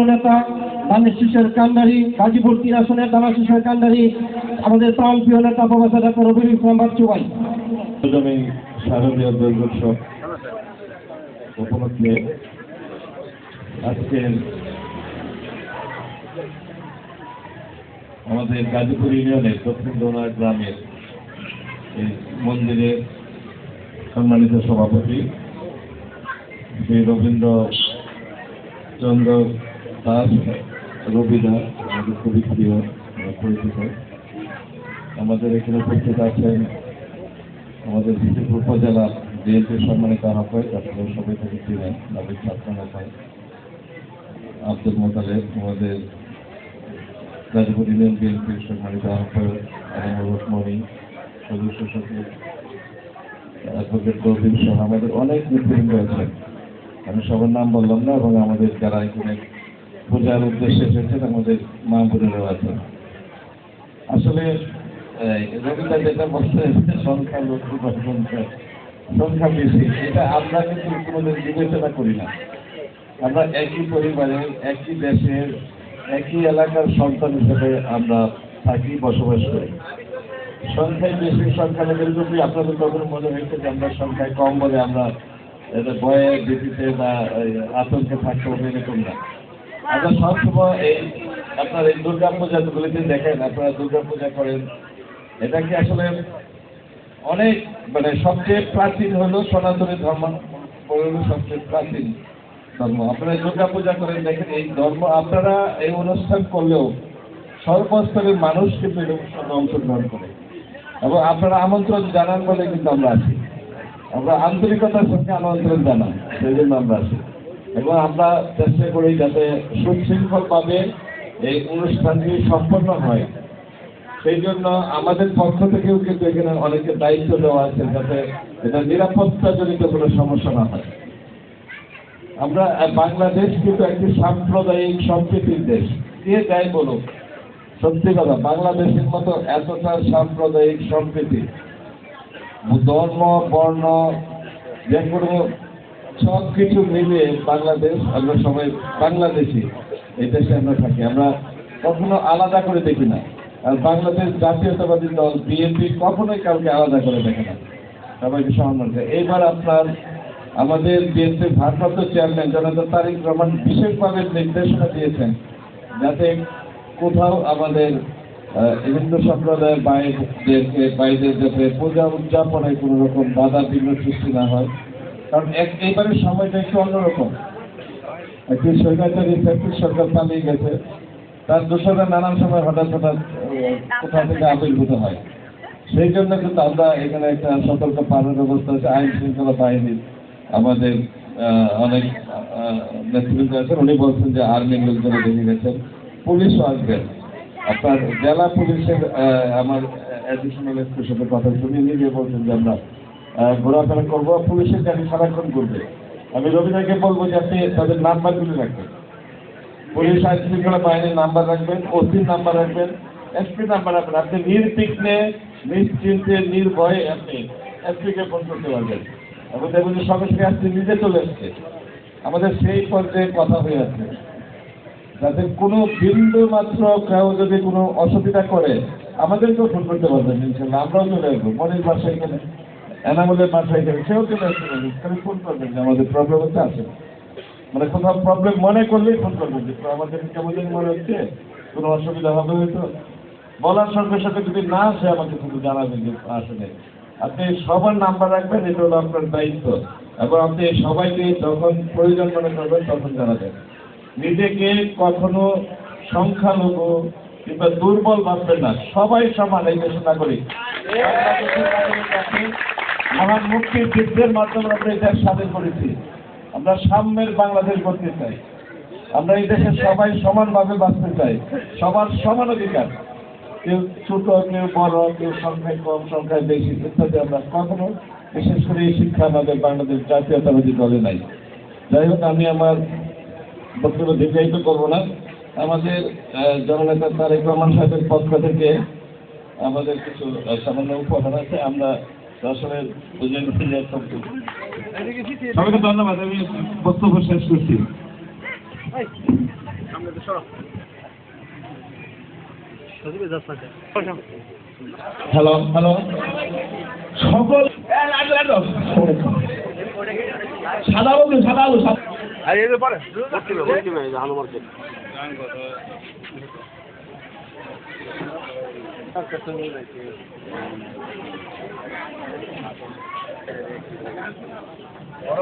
নেতা ধানের শীষের কান্ডারি, গাজীপুর কান্ডারি, আমাদের প্রাণ প্রিয় নেতা ডাক্তার ইসলাম আমাদের গাজীপুর ইউনিয়নের দক্ষিণ দোলা গ্রামের মন্দিরের সম্মানিত সভাপতি শ্রী রবীন্দ্র চন্দ্র দাস রবি দাস আমাদের খুবই প্রিয় পরিচিত। আমাদের এখানে উপস্থিত আছেন আমাদের উপজেলা বিএনপির সম্মানিত আহ্বায়ক, আপনারা সবাই থেকে ছিলেন নবীন ছাত্র নেতা আব্দুল মোতালেব, আমাদের গাজীপুর ইউনিয়ন বিএনপির সম্মানিত আহ্বায়ক আনামুল রহমানি, সদস্য সচিব, অ্যাডভোকেট গৌরীম সহ আমাদের অনেক নেতৃবৃন্দ আছেন। আমি সবার নাম বললাম না, এবং আমাদের যারা এখানে পূজার উদ্দেশ্যে এসেছেন আমাদের মা বোনেরাও আছেন আসলে এই, যেটা বলছে সংখ্যা লক্ষ্য বা সংখ্যা সংখ্যা বেশি এটা আমরা কিন্তু কোনোদিন বিবেচনা করি না। আমরা একই পরিবারের একই দেশের একই এলাকার সন্তান হিসেবে আমরা থাকি বসবাস করি। সংখ্যায় বেশি সংখ্যা লোকের যদি আপনাদের কখনো মনে হয়েছে যে আমরা সংখ্যায় কম বলে আমরা এটা ভয়ে ভীতিতে বা আতঙ্কে থাকতে হবে এরকম না? আমরা সবসময় এই আপনার এই দুর্গা পূজাগুলিতে দেখেন, আপনারা দুর্গা পূজা করেন, এটা কি আসলে অনেক মানে সবচেয়ে প্রাচীন হলো সনাতনী ধর্ম? সবচেয়ে প্রাচীন ধর্ম। আপনারা দুর্গা পূজা করেন, দেখেন এই ধর্ম, আপনারা এই অনুষ্ঠান করলেও সর্বস্তরের মানুষ কিন্তু এই অনুষ্ঠানে অংশগ্রহণ করে। এবং আপনারা আমন্ত্রণ জানান বলে কিন্তু আমরা আছি আমরা আন্তরিকতার সঙ্গে আমন্ত্রণ জানাই, সেই জন্য আমরা আছি এবং আমরা চেষ্টা করি যাতে সুশৃঙ্খলভাবে এই অনুষ্ঠানটি সম্পন্ন হয়। সেই জন্য আমাদের পক্ষ থেকেও কিন্তু এখানে অনেকের দায়িত্ব দেওয়া আছে যাতে এটা নিরাপত্তা জনিত কোনো সমস্যা না হয়। আমরা বাংলাদেশ কিন্তু একটি সাম্প্রদায়িক সম্প্রীতির দেশ। কে যাই বলুক সত্যি কথা, বাংলাদেশের মতো এতটা সাম্প্রদায়িক সম্প্রীতি, ধর্ম, বর্ণ, যে কোনো সব কিছু মিলিয়ে বাংলাদেশ, আমরা সবাই বাংলাদেশি, এই দেশে আমরা থাকি। আমরা কখনো আলাদা করে দেখি না। আর বাংলাদেশ জাতীয়তাবাদী দল, বিএনপি কখনোই কাউকে আলাদা করে দেখে না। সবাইকে সম্মান করে এইবার আপনার আমাদের বিএনপির ভারপ্রাপ্ত চেয়ারম্যান জনতা তারিক রহমান বিশেষভাবে নির্দেশনা দিয়েছেন যাতে কোথাও আমাদের হিন্দু সম্প্রদায়ের বাইরেদেরকে বাইরের যাতে পূজা উদযাপনে কোনো রকম বাধা বিঘ্ন সৃষ্টি না হয়। কারণ এইবারের সময়টা একটু অন্যরকম। একটি সরকারি ফ্যাক্টরি সরকার পালিয়ে গেছে। তার দোষরা নানান সময় হঠাৎ হঠাৎ আহ, কোথা থেকে আবির্ভূত হয়। সেই জন্য কিন্তু আমরা এখানে একটা সতর্ক পালন ব্যবস্থা আছে আইন শৃঙ্খলা বাহিনীর। আমাদের অনেক নেতৃবৃন্দ আছেন। উনি বলছেন যে আর্মি লোকজন দেখে গেছেন। পুলিশও আসবেন আপনার জেলা পুলিশের আমার অ্যাডিশনাল এসপির সাথে কথা শুনি নিজে বলছেন যে আমরা ঘোরাফেরা করব, পুলিশের গাড়ি সারাক্ষণ করবে আমি রবিদাকে বলব যে আপনি তাদের নাম্বার তুলে রাখবেন। পুলিশ আইন শৃঙ্খলা বাহিনীর নাম্বার রাখবেন, ওসির নাম্বার রাখবেন, এসপি নাম্বার রাখবেন। আপনি নির্বিঘ্নে, নিশ্চিন্তে, নির্ভয়ে আপনি এসপিকে ফোন করতে পারবেন। এবং দেখবেন যে সঙ্গে সঙ্গে এসপি নিজে চলে এসছে আমাদের সেই পর্যায়ে কথা হয়ে আছে যাতে কোনো বিন্দু মাত্র কেউ যদি কোনো অসুবিধা করে, আমাদেরকেও ফোন করতে পারবেন, ইনশাল্লাহ। আমরাও চলে আসব। মনের বাসা এখানে? এনামুলের মাথায় এখানে সেও চলে আসতে পারবে খালি ফোন করবেন যে আমাদের প্রবলেম হচ্ছে আছে মানে কোথাও প্রবলেম মনে করলেই ফোন করবেন যে, আমাদের কেমন মনে হচ্ছে, কোনো অসুবিধা হবে হয়তো। বলার সঙ্গে সাথে যদি না আসে, আমাকে শুধু জানাবেন যে আসলে আপনি সবার নাম্বার রাখবেন, এটা হলো আপনার দায়িত্ব। এবং আপনি সবাইকে যখন প্রয়োজন মনে করবেন, তখন জানাবেন। নিজেকে কখনো সংখ্যালঘু কিংবা দুর্বল ভাববেন না, সবাই সমান, এই দেশের নাগরিক। নাগরিক আছে। যুদ্ধের মাধ্যমে আমরা এটা স্বাধীন করেছি। আমরা সাম্যের বাংলাদেশ করতে চাই। আমরা এই দেশে সবাই সমানভাবে বাঁচতে চাই। সবার সমান অধিকার। কেউ ছোট, কেউ বড়, কেউ সংখ্যায় কম, সংখ্যায় বেশি ইত্যাদি আমরা কখনো বিশেষ করে এই শিক্ষা আমাদের বাংলাদেশ জাতীয়তাবাদী দলে নাই। যাই হোক, আমি আমার বক্তব্য দীর্ঘায়িত করব না। আমাদের জননেতা তারেক রহমান সাহেবের পক্ষ থেকে আমাদের কিছু সামান্য উপহার আছে। আমরা দর্শনের দুজন সবাইকে ধন্যবাদ আমি বক্তব্য শেষ করছি। হ্যালো হ্যালো সকল সাদা বলুন সাদা আলু আর এর পরে। বড়